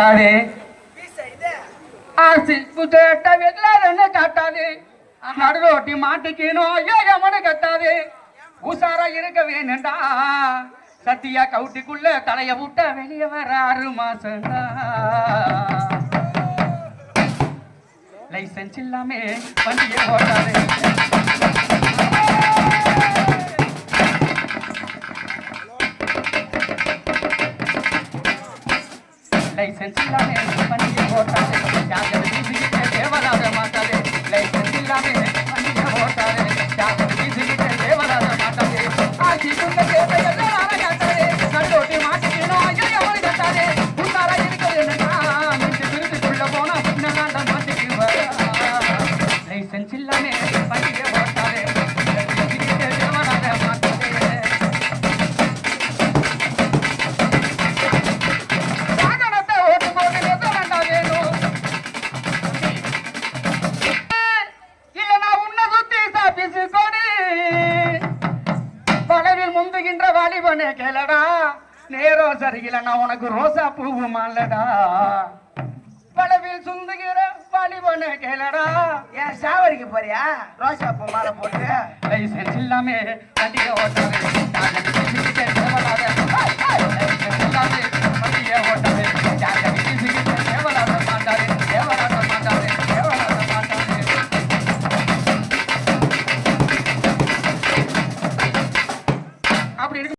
காட்டாதே ஆசி புத்தட்ட வெள்ளாரன்னு காட்டாதே நடுரோட்டி மாட்டுக்கீனும் ஏகமனு கட்டாதே உசாரா இருக்க வேணுண்டா சத்தியா கவுட்டிக்குள்ள தலைய விட்ட வெளிய வர ஆறு மாசம்டா லைசன்ஸ் இல்லாமே வண்டியை ஓட்டாதே லைசன்ஸ் இல்லாம வண்டியை ஓட்டாதே ஜாக்கிரதை வீசிக்கிட்டு தேவதாத மாட்டாதே லைசன்ஸ் இல்லாம வண்டியை ஓட்டாதே ஜாக்கிரதை வீசிக்கிட்டு தேவதாத மாட்டாதே ஆட்சி குண்ட தேவையெல்லாம் நான காட்டாதே நடுரோட்டி முந்துகின்ற வாலிபனே கேளடா. நேரம் சரியில்லை நான் உனக்கு ரோசா பூவு மாலடா பலவில் சுந்துகிற வாலிபனே கேளடா. ஏன் சாவடிக்க போறியா? ரோசா பூ மாலை போட்டு. லைசன்ஸ் இல்லாம வண்டியை ஓட்டாதே